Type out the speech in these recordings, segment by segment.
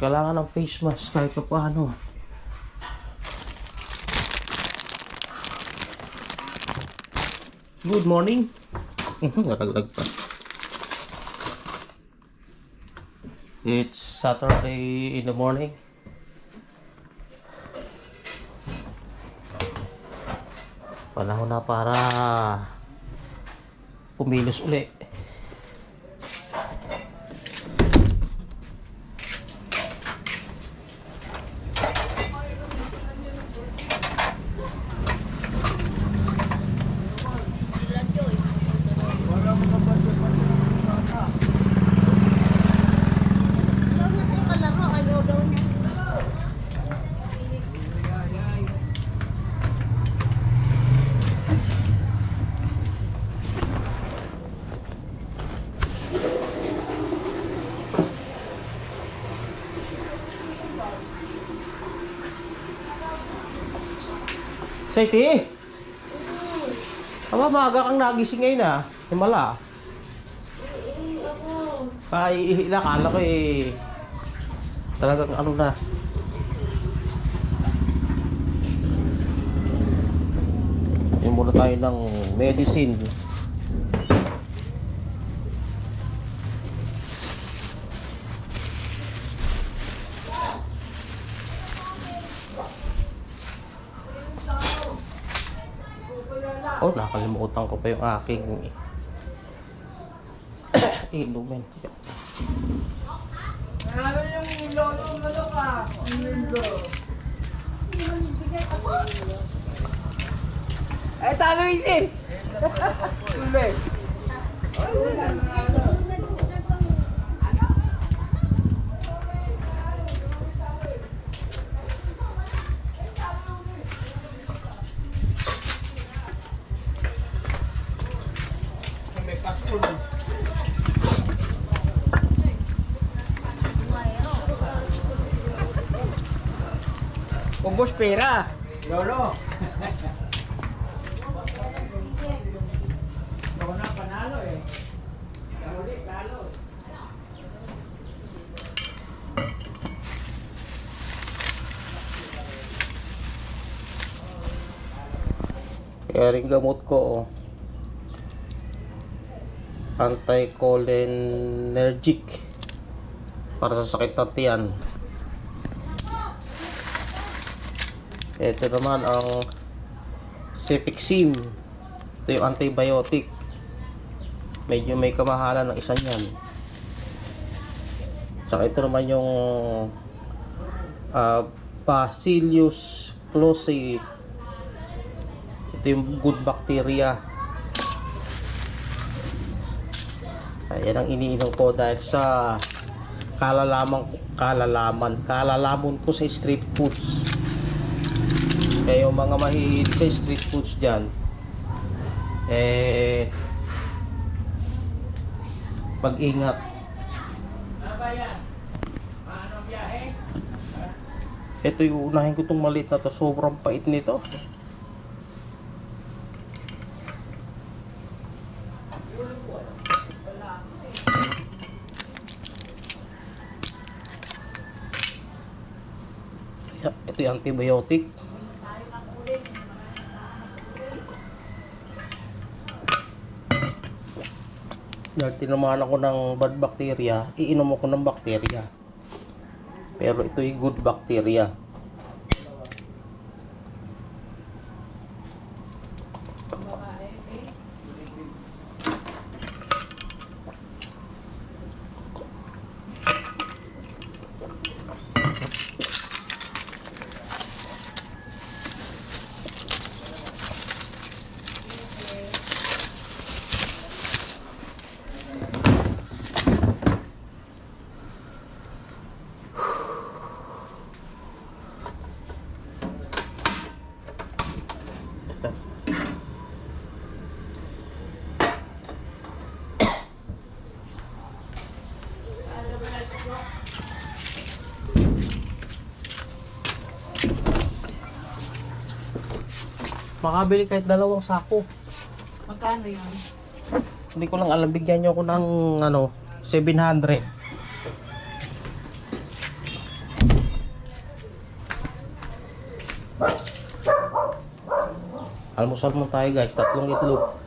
Kailangan ng face mask kahit pa paano. Good morning. Nalaglag pa. It's Saturday in the morning. Panahon na para kumilos uli. Saiti! Aba, maaga kang nagising ngayon ah. Himala. Ay, nakala ko eh. Talagang ano na. Yung muna tayo ng medicine. Oh, nakalimutan ko pa yung aking inumin. Ano yung lolo mo ka? Ay, talo yun eh! Tuloy. Ubos pera. Lolo. Lolo na panalo eh. Huli, talo. Kaya rin gamot ko, oh. Anticholinergic. Para sa sakit ng tiyan. Ito naman ang Cefixim. Ito yung antibiotic. Medyo may kamahalan ng isa niyan. Tsaka ito naman yung ah, Bacillus closei. Ito yung good bacteria. Ayan ang iniinom ko dahil sa kalalaman, kalalaman, kalalaman ko sa street foods. Kaya yung mga mahihilig sa street foods dyan, eh, biyahe? Ito yung unahin ko itong maliit na to. Sobrang pait nito. Ito yung antibiotic. Dahil tinamaan ako ng bad bacteria, iinom ako ng bacteria. Pero ito yung good bacteria. makabili kahit dalawang sako. Magkano yun? Hindi ko lang alam, bigyan nyo ako ng ano, 700. Almusal mo tayo guys, tatlong itlog.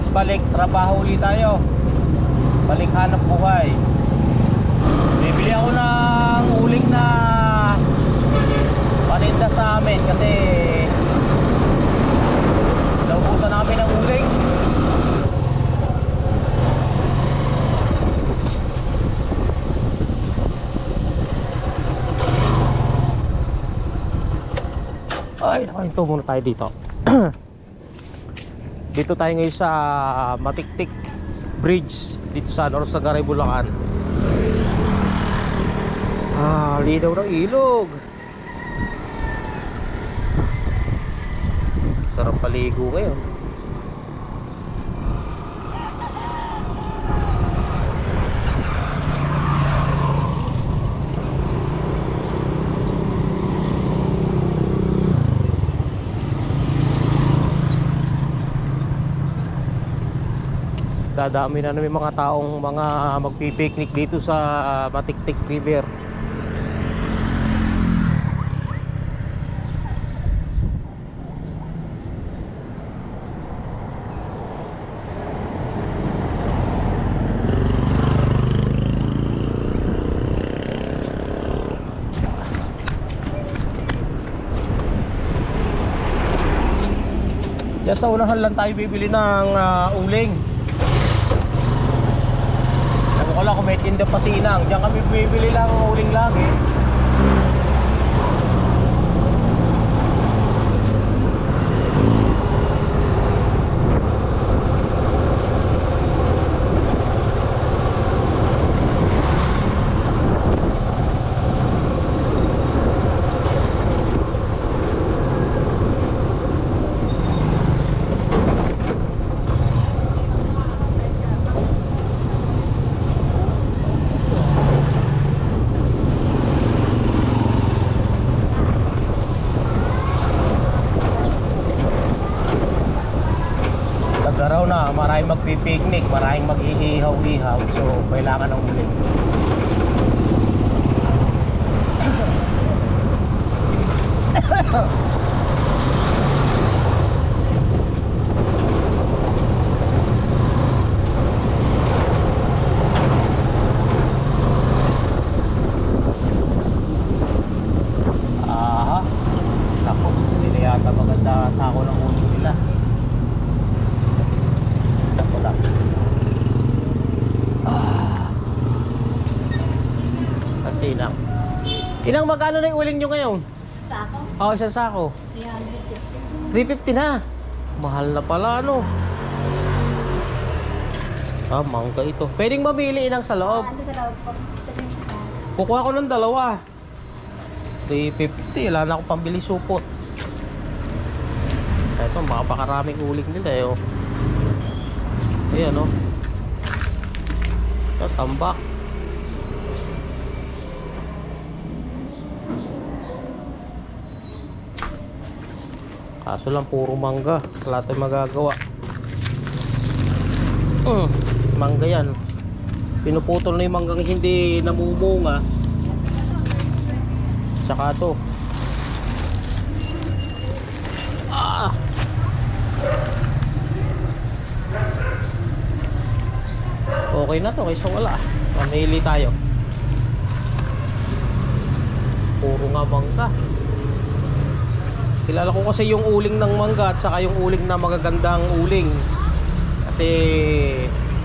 Wakas, balik trabaho ulit tayo. Balik hanap buhay. Bibili ako ng uling na paninda sa amin kasi naubusan namin ng uling. Ay, nakahinto muna tayo dito. dito tayo ngayon sa Matiktik Bridge dito sa North Sagaray, Bulacan. Ah, linaw ng ilog. Sarap paligo ngayon. Dadami na namin mga taong mga magpipiknik dito sa ah, Matiktik River. Diyan sa unahan lang tayo bibili ng ah, uling Sabi ko lang kung may tinda pa sinang Diyan kami bibili lang ng uling lagi Nagaraw na, maraming magpipiknik, maraming mag-iihaw-ihaw So, kailangan ng uling Aha Naku, hindi na yata maganda sa ako ng uling nila Ako lang. Ah. Kasi lang. Inang magkano na yung uling nyo ngayon? Sa ako, Oo, isang sako. 350. 350 na. Mahal na pala, ano? Ah, mangga ito. Pwedeng mamili inang sa loob. Ano sa loob ko? Kukuha ko ng dalawa. 350. Wala na akong pambili supot. Ito, makapakaraming uling nila eh. Oh. Ayan, oh. Ito, tambak. Kaso lang puro mangga. Wala tayong magagawa. Mm, mangga yan. Pinuputol na yung manggang hindi namumunga. Tsaka to. Ah! Okay na to kaysa wala. Mamili tayo. Puro nga mangga. Kilala ko kasi yung uling ng mangga at saka yung uling na magagandang uling. Kasi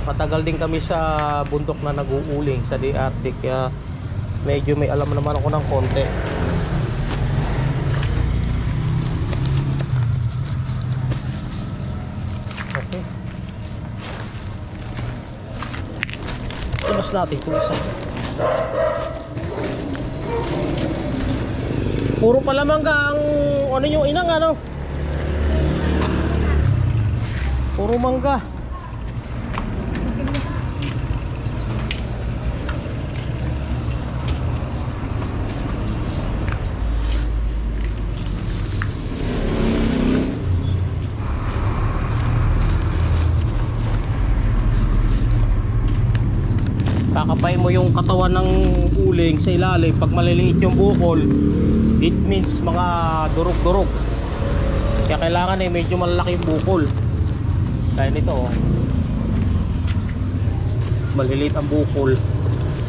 matagal din kami sa bundok na nag-uuling sa The Arctic kaya medyo may alam naman ako ng konti. Okay. Labas natin ito isa. Puro pala mangga ang ano yung inang ano? Puro mangga. kakapay mo yung katawan ng uling sa ilalim pag maliliit yung bukol it means mga durog-durog kaya kailangan eh medyo malaki bukol kaya nito oh. maliliit ang bukol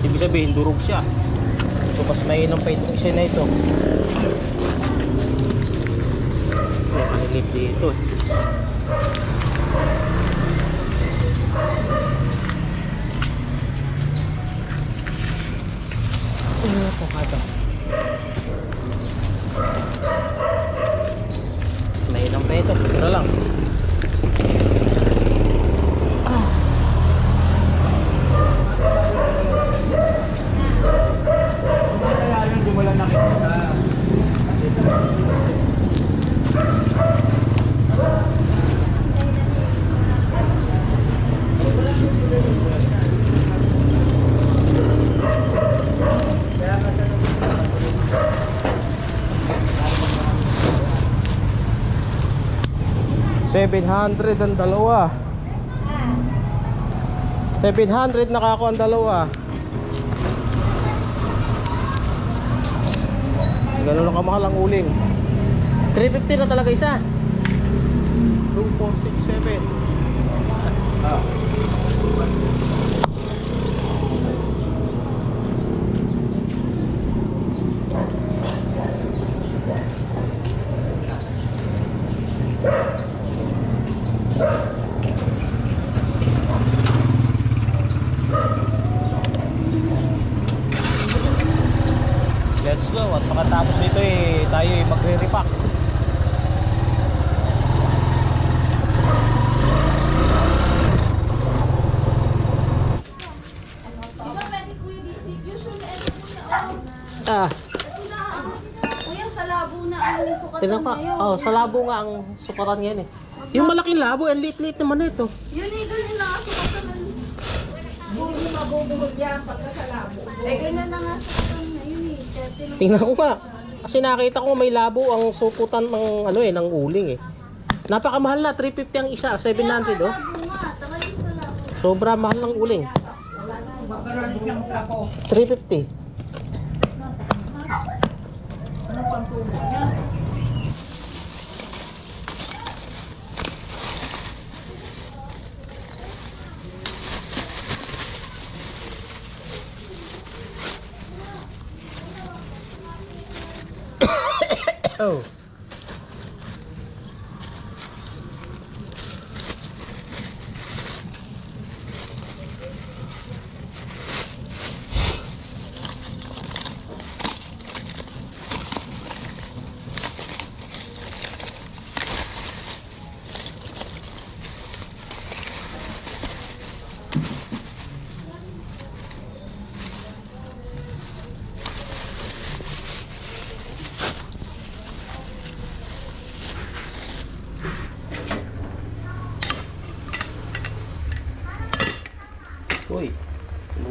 ibig sabihin durog siya so mas mainam pa itong isa na ito kaya maliliit dito eh. Ano ito kada? Mainam pa 700 ang dalawa. 700 nakako ang dalawa. Ganun lang kamahal ang uling. 350 na talaga isa. 2467 Ah, Kuya, sa labo na ang sukatan tinan ka. ngayon. Oh, sa labo nga ang sukatan yan eh. Yung malaking labo, ang liit-liit naman ito. Yun eh, ganyan na ang sukatan ng... Hindi mabubuhod yan pagka sa labo. Eh, ganyan na nga sukatan ngayon eh. Tingnan ko nga. Kasi nakita ko may labo ang sukutan ng ano eh, ng uling eh. Napakamahal na, 350 ang isa, 700 oh. labo nga. Tagalin sa labo. Sobra mahal ng uling. 350. Oh.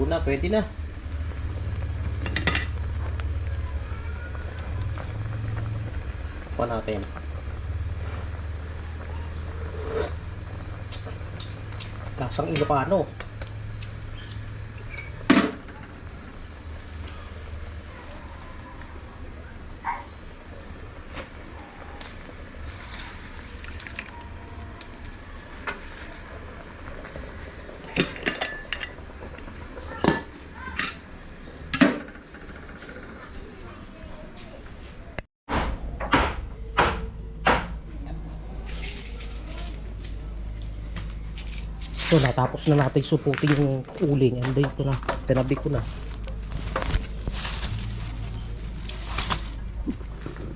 Tubo na, pwede na. Pa natin. Lasang Ilocano. So, natapos na natin suputin yung uling. And then, ito na. Tinabi ko na.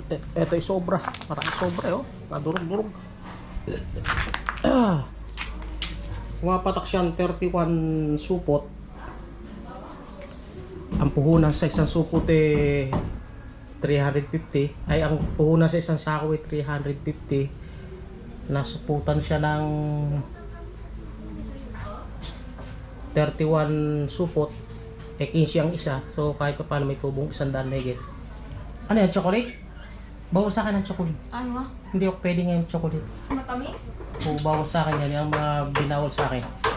E- Eto ay sobra. Marami sobra, eh, oh. Nadurog-durog. Ah. Pumapatak siyang 31 supot. Ang puhunan sa isang supot eh 350. Ay, ang puhunan sa isang sako ay 350. Nasuputan siya ng 31 supot, eh 15 ang isa. So kahit pa paano may tubong isang daan higit. Ano yan, chocolate? Bawal sa akin ang chocolate. Ano? Hindi ako pwede ngayon chocolate. Matamis? O bawal sa akin yan, yung mga binawal sa akin.